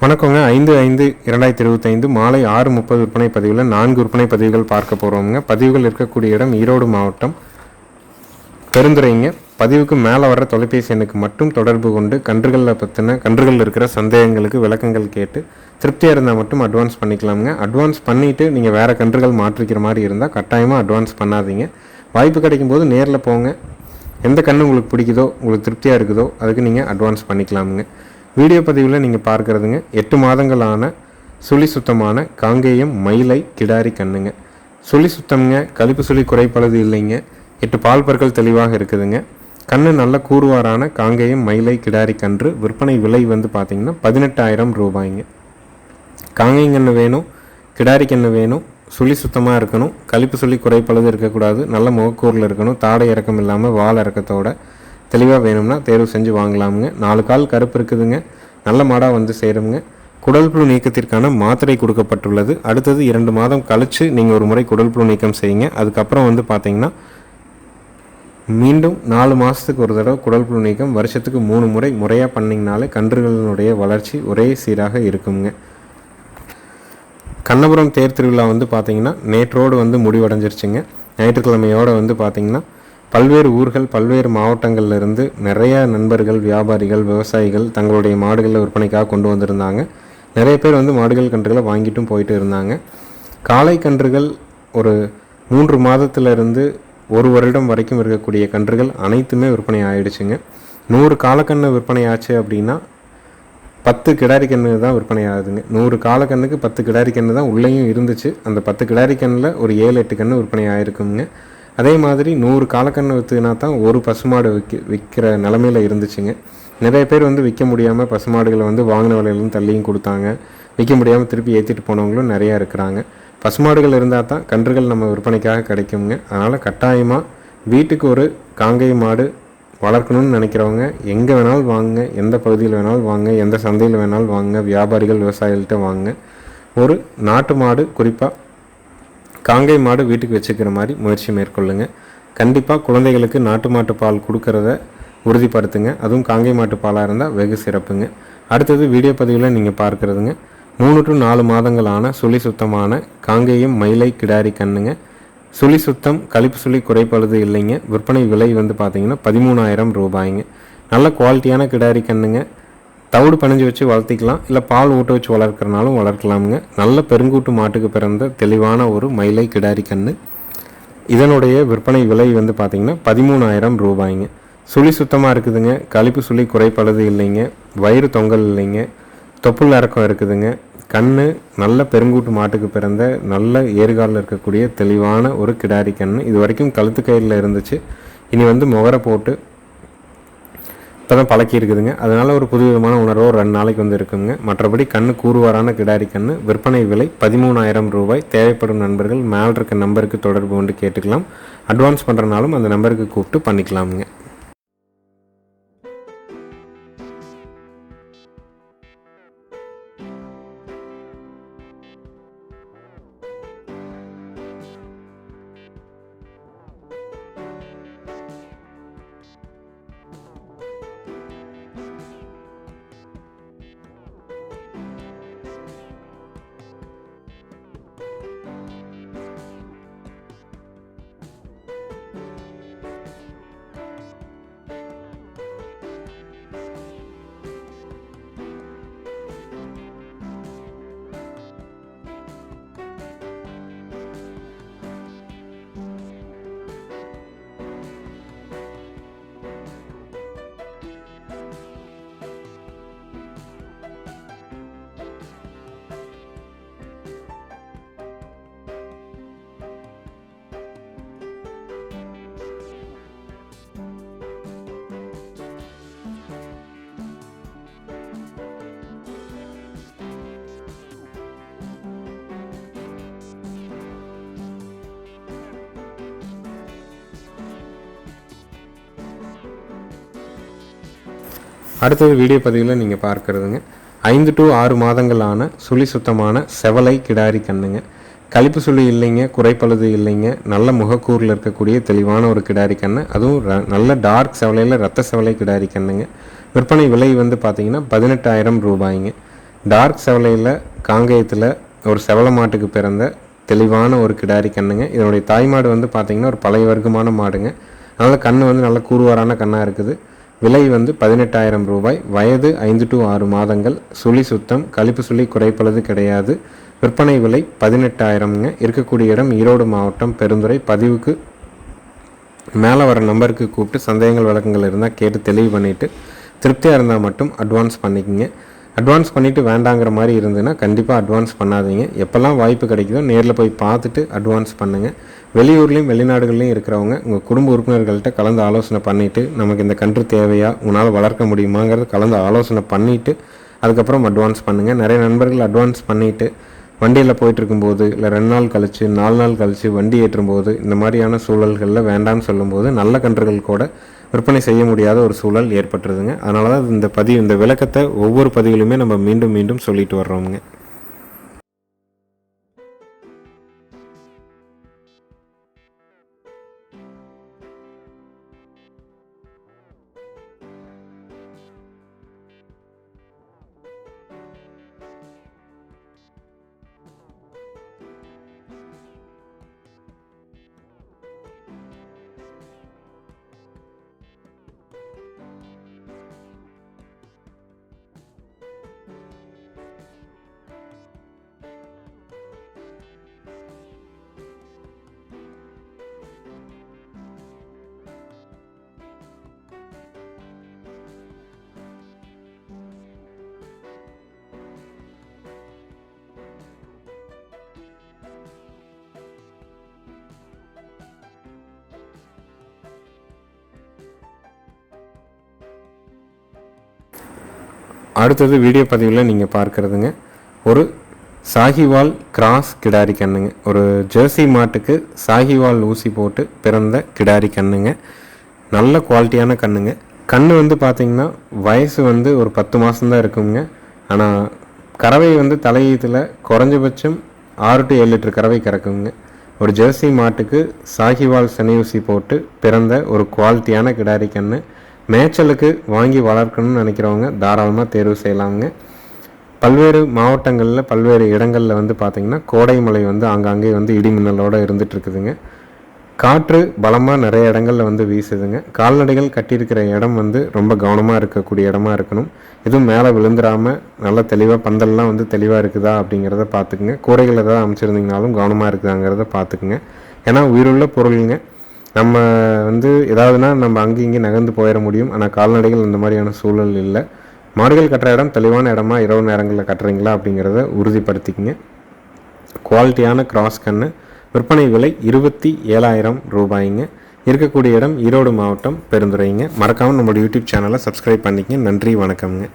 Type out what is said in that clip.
வணக்கங்க. ஐந்து ஐந்து இரண்டாயிரத்தி இருபத்தைந்து மாலை ஆறு முப்பது விற்பனை பதிவில் நான்கு விற்பனை பதிவுகள் பார்க்க போகிறோமுங்க பதிவுகள் இருக்கக்கூடிய இடம் ஈரோடு மாவட்டம். பெருந்துறைங்க. பதிவுக்கு மேலே வர தொலைபேசி எண்ணுக்கு மட்டும் தொடர்பு கொண்டு கன்றுகளில் பற்றின கன்றுகளில் இருக்கிற சந்தேகங்களுக்கு விளக்கங்கள் கேட்டு திருப்தியாக இருந்தால் மட்டும் அட்வான்ஸ் பண்ணிக்கலாமுங்க. அட்வான்ஸ் பண்ணிவிட்டு நீங்கள் வேறு கன்றுகள் மாற்றிக்கிற மாதிரி இருந்தால் கட்டாயமாக அட்வான்ஸ் பண்ணாதீங்க. வாய்ப்பு கிடைக்கும் போது நேரில் போங்க. எந்த கன்று உங்களுக்கு பிடிக்குதோ உங்களுக்கு திருப்தியாக இருக்குதோ அதுக்கு நீங்கள் அட்வான்ஸ் பண்ணிக்கலாமுங்க. வீடியோ பதிவில் நீங்கள் பார்க்குறதுங்க எட்டு மாதங்களான சுழி சுத்தமான காங்கேயம் மயிலை கிடாரி கண்ணுங்க. சுழி சுத்தம்ங்க கழிப்பு சுழி குறைப்பளது இல்லைங்க. எட்டு பால் பற்கள் தெளிவாக இருக்குதுங்க. கண்ணு நல்ல கூறுவாரான காங்கேயம் மயிலை கிடாரி கன்று. விற்பனை விலை வந்து பார்த்திங்கன்னா பதினெட்டாயிரம் ரூபாய்ங்க. காங்கேயங்கன்று வேணும் கிடாரி கன்று வேணும் சுழி சுத்தமாக இருக்கணும். கழிப்பு சுழி குறைப்பளது இருக்கக்கூடாது. நல்ல முகக்கூரில் இருக்கணும். தாடை இறக்கம் இல்லாமல் வால் இறக்கத்தோட தெளிவாக வேணும்னா தேர்வு செஞ்சு வாங்கலாமுங்க. நாலு கால் கருப்பு இருக்குதுங்க. நல்ல மாடாக வந்து சேருங்க குடல் புழு நீக்கத்திற்கான மாத்திரை கொடுக்கப்பட்டுள்ளது. அடுத்தது இரண்டு மாதம் கழித்து நீங்கள் ஒரு முறை குடல் புழு நீக்கம் செய்யுங்க. அதுக்கப்புறம் வந்து பார்த்தீங்கன்னா மீண்டும் நாலு மாதத்துக்கு ஒரு தடவை குடல் புழு நீக்கம் வருஷத்துக்கு மூணு முறை முறையாக பண்ணிங்கனாலே கன்றுகளினுடைய வளர்ச்சி ஒரே சீராக இருக்குங்க. கண்ணபுரம் தேர் திருவிழா வந்து பார்த்தீங்கன்னா நேற்றோடு வந்து முடிவடைஞ்சிருச்சுங்க. ஞாயிற்றுக்கிழமையோடு வந்து பார்த்தீங்கன்னா பல்வேறு ஊர்கள் பல்வேறு மாவட்டங்கள்லேருந்து நிறைய நண்பர்கள் வியாபாரிகள் விவசாயிகள் தங்களுடைய மாடுகளை விற்பனைக்காக கொண்டு வந்திருந்தாங்க. நிறைய பேர் வந்து மாடுகள் கன்றுகளை வாங்கிட்டும் போயிட்டு இருந்தாங்க. காளை கன்றுகள் ஒரு மூன்று மாதத்திலிருந்து ஒரு வருடம் வரைக்கும் இருக்கக்கூடிய கன்றுகள் அனைத்துமே விற்பனை ஆயிடுச்சுங்க. நூறு காலக்கன்று விற்பனை ஆச்சு அப்படின்னா பத்து கிடாரி கன்று தான் விற்பனை ஆகுதுங்க. நூறு காலக்கண்ணுக்கு பத்து கிடாரி கன்று தான் உள்ளேயும் இருந்துச்சு. அந்த பத்து கிடாரி கண்ணில் ஒரு ஏழு எட்டு கன்று விற்பனை ஆயிருக்குங்க. அதே மாதிரி நூறு காலக்கன்று விற்றுனா தான் ஒரு பசுமாடு விற்க விற்கிற நிலமையில இருந்துச்சுங்க. நிறைய பேர் வந்து விற்க முடியாமல் பசுமாடுகளை வந்து வாங்கின விலையிலும் தள்ளியும் கொடுத்தாங்க. விற்க முடியாமல் திருப்பி ஏற்றிட்டு போனவங்களும் நிறையா இருக்கிறாங்க. பசுமாடுகள் இருந்தால் தான் கன்றுகள் நம்ம விற்பனைக்காக கிடைக்குங்க அதனால் கட்டாயமாக வீட்டுக்கு ஒரு காங்கை மாடு வளர்க்கணும்னு நினைக்கிறவங்க எங்கே வேணாலும் வாங்க எந்த பகுதியில் வேணாலும் வாங்க எந்த சந்தையில் வேணாலும் வாங்க வியாபாரிகள் விவசாயிகள்கிட்ட வாங்க ஒரு நாட்டு மாடு குறிப்பாக காங்கை மாடு வீட்டுக்கு வச்சுக்கிற மாதிரி முயற்சி மேற்கொள்ளுங்கள் கண்டிப்பாக குழந்தைகளுக்கு நாட்டு மாட்டு பால் கொடுக்கறத உறுதிப்படுத்துங்க. அதுவும் காங்கை மாட்டு பாலாக இருந்தால் வெகு சிறப்புங்க. அடுத்தது வீடியோ பதிவில் நீங்கள் பார்க்குறதுங்க. மூணு டு நாலு மாதங்களான சுழி சுத்தமான காங்கேயம் மயிலை கிடாரி கண்ணுங்க. சுழி சுத்தம் கழிப்பு சுழி குறைப்பழுது இல்லைங்க. விற்பனை விலை வந்து பார்த்தீங்கன்னா பதிமூணாயிரம் ரூபாய்ங்க. நல்ல குவாலிட்டியான கிடாரி கண்ணுங்க. தவிடு பணிஞ்சு வச்சு வளர்த்திக்கலாம் இல்லை பால் ஊட்ட வச்சு வளர்க்குறனாலும் வளர்க்கலாமுங்க. நல்ல பெருங்கூட்டு மாட்டுக்கு பிறந்த தெளிவான ஒரு மயிலை கிடாரி கன்று இதனுடைய விற்பனை விலை வந்து பார்த்திங்கன்னா பதிமூணாயிரம் ரூபாய்ங்க. சுழி சுத்தமாக இருக்குதுங்க. கழிப்பு சுழி குறைப்பழுது இல்லைங்க. வயிறு தொங்கல் இல்லைங்க. தொப்புள் இறக்கம் இருக்குதுங்க. கண்ணு நல்ல பெருங்கூட்டு மாட்டுக்கு பிறந்த நல்ல ஏறுகாலில் இருக்கக்கூடிய தெளிவான ஒரு கிடாரி கண்ணு. இது வரைக்கும் கழுத்து கயிறில் இருந்துச்சு. இனி வந்து முகரை போட்டு இப்போ தான் பழக்கி இருக்குதுங்க அதனால் ஒரு புது விதமான உணர்வு ஒரு ரெண்டு நாளைக்கு வந்து இருக்குங்க. மற்றபடி கண்ணு கூறுவாரான கிடாரி கண்ணு விற்பனை விலை பதிமூணாயிரம் ரூபாய். தேவைப்படும் நண்பர்கள் மேல் இருக்க நம்பருக்கு தொடர்பு கொண்டு கேட்டுக்கலாம். அட்வான்ஸ் பண்ணுறனாலும் அந்த நம்பருக்கு கூப்பிட்டு பண்ணிக்கலாமுங்க. அடுத்தது வீடியோ பதிவில் நீங்கள் பார்க்குறதுங்க. ஐந்து டு ஆறு மாதங்களான சுழி சுத்தமான செவலை கிடாரி கண்ணுங்க. கழிப்பு சுழி இல்லைங்க குறைப்பழுது இல்லைங்க நல்ல முகக்கூரில் இருக்கக்கூடிய தெளிவான ஒரு கிடாரி கண்ணு. அதுவும் ர- நல்ல டார்க் செவலையில் ரத்த செவலை கிடாரி கண்ணுங்க. விற்பனை விலை வந்து பார்த்தீங்கன்னா பதினெட்டாயிரம் ரூபாய்ங்க. டார்க் செவலையில் காங்கேயத்தில் ஒரு செவல மாட்டுக்கு பிறந்த தெளிவான ஒரு கிடாரி கண்ணுங்க. இதனுடைய தாய் மாடு வந்து பார்த்திங்கன்னா ஒரு பழைய வர்க்கமான மாடுங்க. அதனால் கண் வந்து நல்ல கூறுவாரான கண்ணாக இருக்குது. விலை வந்து பதினெட்டாயிரம் ரூபாய். வயது ஐந்து டு ஆறு மாதங்கள். சுழி சுத்தம் கழிப்பு சுழி குறைப்பளது கிடையாது. விற்பனை விலை பதினெட்டாயிரம்ங்க இருக்கக்கூடிய இடம் ஈரோடு மாவட்டம் பெருந்துறை. பதிவுக்கு மேலே வர நம்பருக்கு கூப்பிட்டு சந்தேகங்கள் வழக்கங்கள் இருந்தால் கேட்டு தெளிவு பண்ணிவிட்டு திருப்தியாக இருந்தால் மட்டும் அட்வான்ஸ் பண்ணிக்கோங்க. அட்வான்ஸ் பண்ணிவிட்டு வேண்டாங்கிற மாதிரி இருந்ததுன்னா கண்டிப்பாக அட்வான்ஸ் பண்ணாதீங்க. எப்போல்லாம் வாய்ப்பு கிடைக்குதோ நேரில் போய் பார்த்துட்டு அட்வான்ஸ் பண்ணுங்கள் வெளியூர்லேயும் வெளிநாடுகள்லையும் இருக்கிறவங்க உங்கள் குடும்ப உறுப்பினர்கள்ட்ட கலந்து ஆலோசனை பண்ணிவிட்டு நமக்கு இந்த கன்று தேவையா உன்னால் வளர்க்க முடியுமாங்கிறது கலந்து ஆலோசனை பண்ணிவிட்டு அதுக்கப்புறம் அட்வான்ஸ் பண்ணுங்கள் நிறைய நண்பர்கள் அட்வான்ஸ் பண்ணிவிட்டு வண்டியில் போயிட்டுருக்கும்போது இல்லை ரெண்டு நாள் கழித்து நாலு நாள் கழித்து வண்டி ஏற்றும்போது இந்த மாதிரியான சூழல்களில் வேண்டாம்னு சொல்லும்போது நல்ல கன்றுகள் கூட விற்பனை செய்ய முடியாத ஒரு சூழல் ஏற்பட்டுருதுங்க. அதனால தான் இந்த பதிவு இந்த விளக்கத்தை ஒவ்வொரு பதிவிலுமே நம்ம மீண்டும் மீண்டும் சொல்லிட்டு வர்றோமுங்க. அடுத்தது வீடியோ பதிவில் நீங்கள் பார்க்குறதுங்க. ஒரு சாகிவால் கிராஸ் கிடாரி கண்ணுங்க. ஒரு ஜெர்சி மாட்டுக்கு சாகிவால் ஊசி போட்டு பிறந்த கிடாரி கண்ணுங்க. நல்ல குவாலிட்டியான கண்ணுங்க. கண் வந்து பார்த்திங்கன்னா வயசு வந்து ஒரு பத்து மாதம்தான் இருக்குங்க. ஆனால் கறவை வந்து தலையீத்தில் குறைஞ்சபட்சம் ஆறு டு ஏழு லிட்டர் கறவை கறக்குங்க. ஒரு ஜெர்சி மாட்டுக்கு சாகிவால் சனி ஊசி போட்டு பிறந்த ஒரு குவாலிட்டியான கிடாரி கன்று மேய்ச்சலுக்கு வாங்கி வளர்க்கணும்னு நினைக்கிறவங்க தாராளமாக தேர்வு செய்யலாங்க பல்வேறு மாவட்டங்களில் பல்வேறு இடங்களில் வந்து பார்த்திங்கன்னா கோடை மழை வந்து ஆங்காங்கே வந்து இடிமின்னலோடு இருந்துகிட்ருக்குதுங்க இருக்குதுங்க காற்று பலமாக நிறைய இடங்களில் வந்து வீசுதுங்க. கால்நடைகள் கட்டியிருக்கிற இடம் வந்து ரொம்ப கவனமாக இருக்கக்கூடிய இடமா இருக்கணும். எதுவும் மேலே விழுந்துடாமல் நல்லா தெளிவாக பந்தல்லாம் வந்து தெளிவாக இருக்குதா அப்படிங்கிறத பார்த்துக்குங்க கூரைகள் ஏதாவது அமைச்சிருந்தீங்கனாலும் கவனமாக இருக்குதாங்கிறத பார்த்துக்குங்க ஏன்னா உயிருள்ள பொருளுங்க. நம்ம வந்து ஏதாவதுனா நம்ம அங்கே இங்கே நகர்ந்து போயிட முடியும். ஆனால் கால்நடைகள் இந்த மாதிரியான சூழல் இல்லை. மாடுகள் கட்டுற இடம் தெளிவான இடமா இரவு நேரங்களில் கட்டுறீங்களா அப்படிங்கிறத உறுதிப்படுத்திக்கங்க. குவாலிட்டியான கிராஸ் கன்று விற்பனை விலை இருபத்தி ஏழாயிரம் ரூபாய்ங்க. இருக்கக்கூடிய இடம் ஈரோடு மாவட்டம் பெருந்துறைங்க. மறக்காமல் நம்மளோட யூடியூப் சேனலை சப்ஸ்கிரைப் பண்ணிக்கங்க. நன்றி வணக்கம்ங்க.